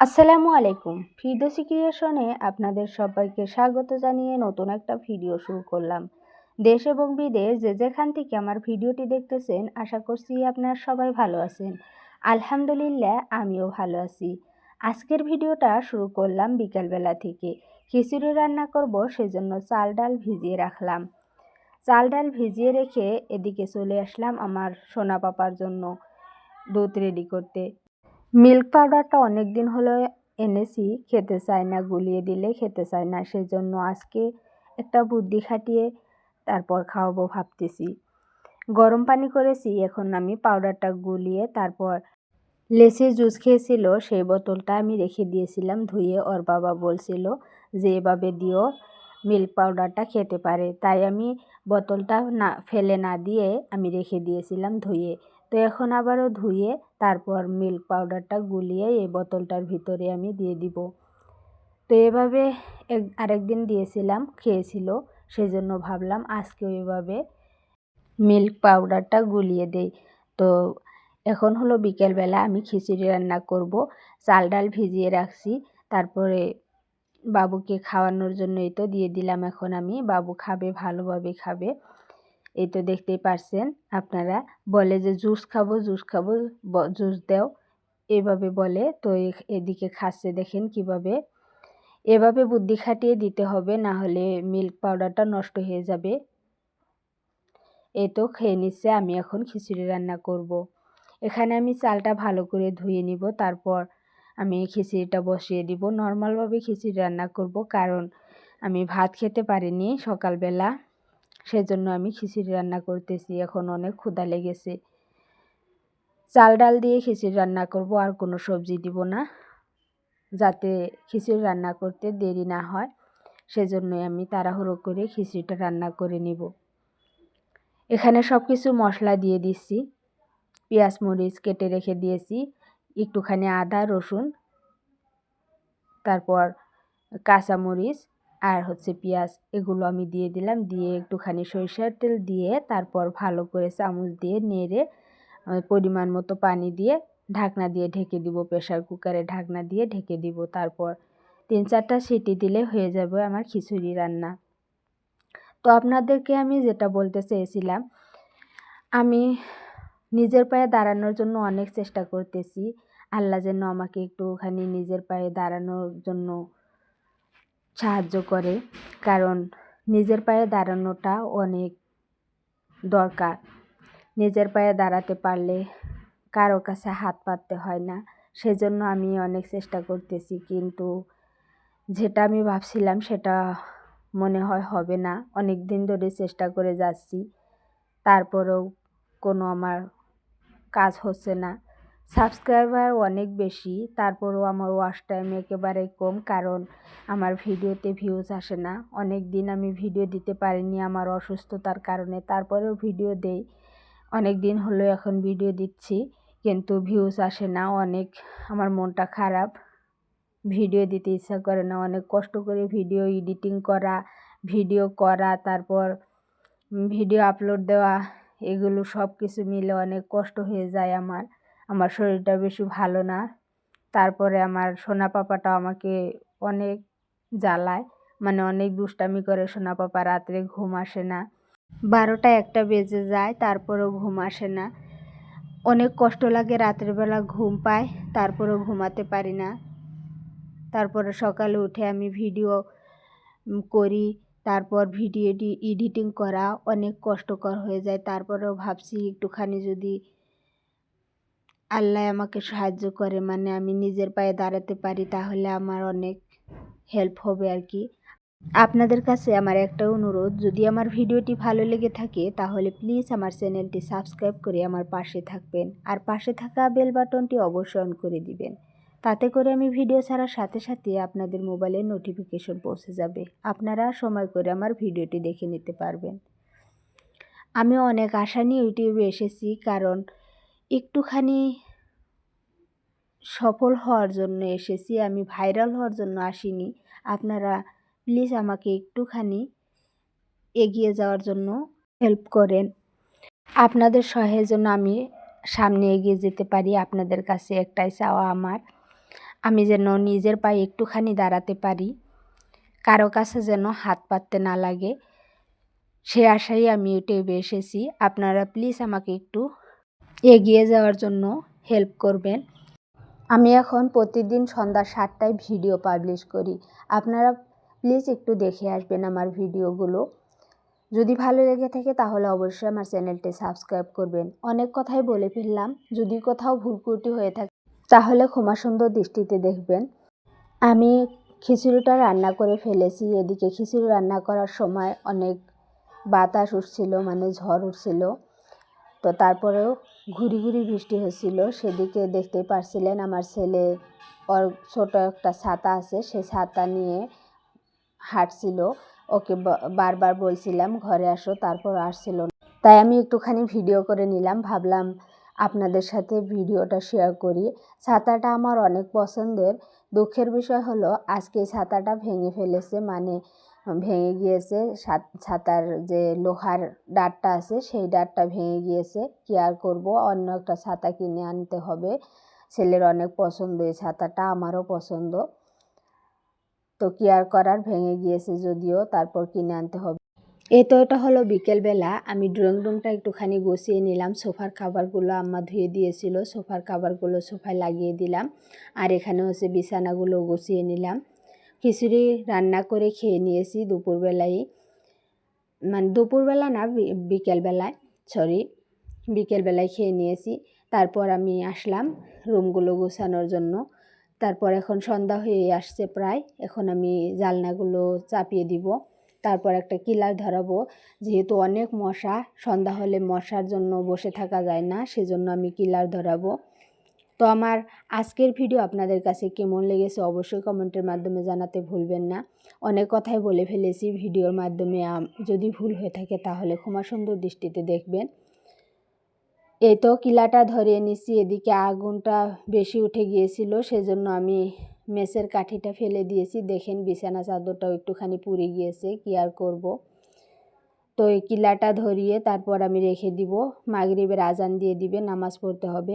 আসসালামু আলাইকুম। ফিরদোসি ক্রিয়েশনে আপনাদের সবাইকে স্বাগত জানিয়ে নতুন একটা ভিডিও শুরু করলাম। দেশ এবং বিদেশ যে যেখান থেকে আমার ভিডিওটি দেখতেছেন, আশা করছি আপনারা সবাই ভালো আছেন। আলহামদুলিল্লাহ, আমিও ভালো আছি। আজকের ভিডিওটা শুরু করলাম বিকালবেলা থেকে। খিচুড়ি রান্না করব, সেজন্য চাল ডাল ভিজিয়ে রাখলাম। চাল ডাল ভিজিয়ে রেখে এদিকে চলে আসলাম আমার সোনা পাপার জন্য দুধ রেডি করতে। মিল্ক পাউডারটা অনেক দিন হলো এনেছি, খেতে চায় না, গুলিয়ে দিলে খেতে চায় না, সেজন্য আজকে একটা বুদ্ধি খাটিয়ে তারপর খাওয়াবো ভাবতেছি। গরম পানি করেছি, এখন আমি পাউডারটা গুলিয়ে তারপর লেসি জুস খেয়েছিল, সেই বোতলটা আমি রেখে দিয়েছিলাম, ধুয়ে ওর বাবা বলছিল যে এভাবে দিও, মিল্ক পাউডারটা খেতে পারে। তাই আমি বোতলটা না, ফেলে না দিয়ে আমি রেখে দিয়েছিলাম ধুয়ে। তো এখন আবারও ধুয়ে তারপর মিল্ক পাউডারটা গুলিয়ে এই বোতলটার ভিতরে আমি দিয়ে দিব। তো এভাবে আরেকদিন দিয়েছিলাম, খেয়েছিল, সেজন্য ভাবলাম আজকে এভাবে মিল্ক পাউডারটা গুলিয়ে দেই। তো এখন হলো বিকেলবেলা আমি খিচুড়ি রান্না করব, চাল ডাল ভিজিয়ে রাখছি, তারপরে বাবুকে খাওয়ানোর জন্যই তো দিয়ে দিলাম, এখন আমি বাবু খাবে, ভালোভাবে খাবে। এই তো দেখতেই পারছেন আপনারা। বলে যে, জুস খাব জুস খাব জুস দেও। এভাবে বলে। তো এদিকে খাচ্ছে দেখেন কীভাবে। এভাবে বুদ্ধি খাটিয়ে দিতে হবে, না হলে মিল্ক পাউডারটা নষ্ট হয়ে যাবে। এই তো খেয়ে নিচ্ছে, আমি এখন খিচুড়ি রান্না করব। এখানে আমি চালটা ভালো করে ধুয়ে নিব, তারপর আমি খিচুড়িটা বসিয়ে দিব। নর্মালভাবে খিচুড়ি রান্না করব, কারণ আমি ভাত খেতে পারিনি সকালবেলা। সেজন্য আমি খিচুড়ি রান্না করতেছি। এখন অনেক ক্ষুধা লেগেছে। চাল, ডাল দিয়ে খিচুড়ি রান্না করব, আর কোনো সবজি দিব না, যাতে খিচুড়ি রান্না করতে দেরি না হয়। সেজন্যই আমি তাড়াহুড়ো করে খিচুড়িটা রান্না করে নিব। এখানে সব কিছু মশলা দিয়ে দিচ্ছি। পেঁয়াজ, মরিচ কেটে রেখে দিয়েছি। একটুখানি আদা, রসুন, তারপর কাঁচামরিচ আর হচ্ছে পেঁয়াজ এগুলো আমি দিয়ে দিলাম। দিয়ে একটুখানি সরিষার তেল দিয়ে তারপর ভালো করে চামচ দিয়ে নেড়ে পরিমাণ মতো পানি দিয়ে ঢাকনা দিয়ে ঢেকে দিব প্রেশার কুকারে ঢাকনা দিয়ে ঢেকে দিব। তারপর তিন চারটা সিটি দিলে হয়ে যাবে আমার খিচুড়ি রান্না। তো আপনাদেরকে আমি যেটা বলতে চেয়েছিলাম, আমি নিজের পায়ে দাঁড়ানোর জন্য অনেক চেষ্টা করতেছি। আল্লাহ যেন আমাকে একটুখানি নিজের পায়ে দাঁড়ানোর জন্য সাহায্য করে, কারণ নিজের পায়ে দাঁড়ানোটা অনেক দরকার। নিজের পায়ে দাঁড়াতে পারলে কারও কাছে হাত পাততে হয় না। সেজন্য আমি অনেক চেষ্টা করতেছি, কিন্তু যেটা আমি ভাবছিলাম সেটা মনে হয় হবে না। অনেক দিন ধরে চেষ্টা করে যাচ্ছি, তারপরেও কোনো আমার কাজ হচ্ছে না। সাবস্ক্রাইবার অনেক বেশি, তারপরেও আমার ওয়াশ টাইম একেবারে কম, কারণ আমার ভিডিওতে ভিউজ আসে না। অনেক দিন আমি ভিডিও দিতে পারিনি আমার অসুস্থতার কারণে, তারপরেও ভিডিও দেই। অনেক দিন হলো এখন ভিডিও দিচ্ছি, কিন্তু ভিউজ আসে না, অনেক আমার মনটা খারাপ। ভিডিও দিতে ইচ্ছা করে না, অনেক কষ্ট করে ভিডিও এডিটিং করা ভিডিও করা, তারপর ভিডিও আপলোড দেওয়া, এগুলো সব কিছু মিলে অনেক কষ্ট হয়ে যায় আমার। আমার শরীরটা বেশি ভালো না। তারপরে আমার সোনা পাপাটা আমাকে অনেক জ্বালায়। মানে অনেক দুষ্টামি করে সোনা পাপা রাত্রে ঘুম আসে না। বারোটা একটা বেজে যায়, তারপরেও ঘুম আসে না। অনেক কষ্ট লাগে রাত্রেবেলা ঘুম পায়, তারপরেও ঘুমাতে পারি না। তারপরে সকালে উঠে আমি ভিডিও করি, তারপর ভিডিওটি এডিটিং করা অনেক কষ্টকর হয়ে যায়। তারপরেও ভাবছি একটুখানি যদি আল্লাহ আমাকে সাহায্য করে মানে আমি নিজের পায়ে দাঁড়াতে পারি, তাহলে আমার অনেক হেল্প হবে আর কি। আপনাদের কাছে আমার একটা অনুরোধ, যদি আমার ভিডিওটি ভালো লেগে থাকে, তাহলে প্লিজ আমার চ্যানেলটি সাবস্ক্রাইব করে আমার পাশে থাকবেন, আর পাশে থাকা বেল বাটনটি অবশ্যই অন করে দিবেন। তাতে করে আমি ভিডিও ছাড়ার সাথে সাথে আপনাদের মোবাইলে নোটিফিকেশন পৌঁছে যাবে, আপনারা সময় করে আমার ভিডিওটি দেখে নিতে পারবেন। আমি অনেক আশা নিয়ে ইউটিউবে এসেছি, কারণ একটুখানি সফল হওয়ার জন্য এসেছি। আমি ভাইরাল হওয়ার জন্য আসিনি। আপনারা প্লিজ আমাকে একটুখানি এগিয়ে যাওয়ার জন্য হেল্প করেন। আপনাদের সহায়ের জন্য আমি সামনে এগিয়ে যেতে পারি। আপনাদের কাছে একটাই চাওয়া আমার। আমি যেন নিজের পায়ে একটুখানি দাঁড়াতে পারি। কারও কাছে যেন হাত পাততে না লাগে। সে আশাই আমি ইউটিউবে এসেছি। আপনারা প্লিজ আমাকে একটু এগিয়ে যাওয়ার জন্য হেল্প করবেন। আমি এখন প্রতিদিন সন্ধ্যা সাতটায় ভিডিও পাবলিশ করি। আপনারা প্লিজ একটু দেখে আসবেন আমার ভিডিওগুলো যদি ভালো লেগে থাকে তাহলে অবশ্যই আমার চ্যানেলটি সাবস্ক্রাইব করবেন। অনেক কথাই বলে ফেললাম। যদি কোথাও ভুল হয়ে থাকে তাহলে ক্ষমা সুন্দর দৃষ্টিতে দেখবেন। আমি খিচুড়িটা রান্না করে ফেলেছি। এদিকে খিচুড়ি রান্না করার সময় অনেক বাতাস উঠছিল মানে ঝড় উঠছিল। তো তারপরেও ঘুরি ঘুরি বৃষ্টি হচ্ছিল সেদিকে দেখতে পারছিলেন আমার ছেলে, ওর ছোট একটা ছাতা আছে সে ছাতা নিয়ে হাঁটছিল। ওকে বারবার বলছিলাম, ঘরে আসো, তারপর আসছিল না। তাই আমি একটুখানি ভিডিও করে নিলাম। ভাবলাম আপনাদের সাথে ভিডিওটা শেয়ার করি। ছাতাটা আমার অনেক পছন্দের। দুঃখের বিষয় হলো, আজকে ছাতাটা ভেঙে ফেলেছে। মানে ভেঙে গিয়েছে ছাতার যে লোহার ডাটটা আছে, সেই ডাটটা ভেঙে গিয়েছে। কি আর করব? অন্য একটা ছাতা কিনে আনতে হবে। ছেলের অনেক পছন্দ এই ছাতাটা, আমারও পছন্দ। তো কি আর করার? ভেঙে গিয়েছে যদিও, তারপর কিনে আনতে হবে। এই তো এটা হলো বিকেলবেলা। আমি ড্রয়িং রুমটা একটুখানি গুছিয়ে নিলাম। সোফার খাবারগুলো আম্মা ধুয়ে দিয়েছিল। সোফার খাবারগুলো সোফায় লাগিয়ে দিলাম। আর এখানে হচ্ছে বিছানাগুলো গুছিয়ে নিলাম। খিচুড়ি রান্না করে খেয়ে নিয়েছি দুপুরবেলায়। মানে দুপুরবেলা না বিকেলবেলায় সরি বিকেলবেলায় খেয়ে নিয়েছি। তারপর আমি আসলাম রুমগুলো গোছানোর জন্য। তারপর এখন সন্ধ্যা হয়ে আসছে প্রায়, এখন আমি জালনাগুলো চাপিয়ে দিব। তারপর একটা কিলার ধরাবো। যেহেতু অনেক মশা, সন্ধ্যা হলে মশার জন্য বসে থাকা যায় না, সেজন্য আমি কিলার ধরাবো। তো আমার আজকের ভিডিও আপনাদের কাছে কেমন লেগেছে অবশ্যই কমেন্টের মাধ্যমে জানাতে ভুলবেন না। অনেক কথাই বলে ফেলেছি ভিডিওর মাধ্যমে যদি ভুল হয়ে থাকে তাহলে ক্ষমা সুন্দর দৃষ্টিতে দেখবেন। এই তো কিলাটা ধরিয়ে নিছি, এদিকে আগুনটা বেশি উঠে গিয়েছিল, সেজন্য আমি মেসের কাঠিটা ফেলে দিয়েছি। দেখেন বিছানা চাদরটাও একটুখানি পুড়ে গিয়েছে, কি আর করব? তো এই কিলাটা ধরিয়ে তারপর আমি রেখে দিব। মাগরিবের আজান দিয়ে দিবে, নামাজ পড়তে হবে।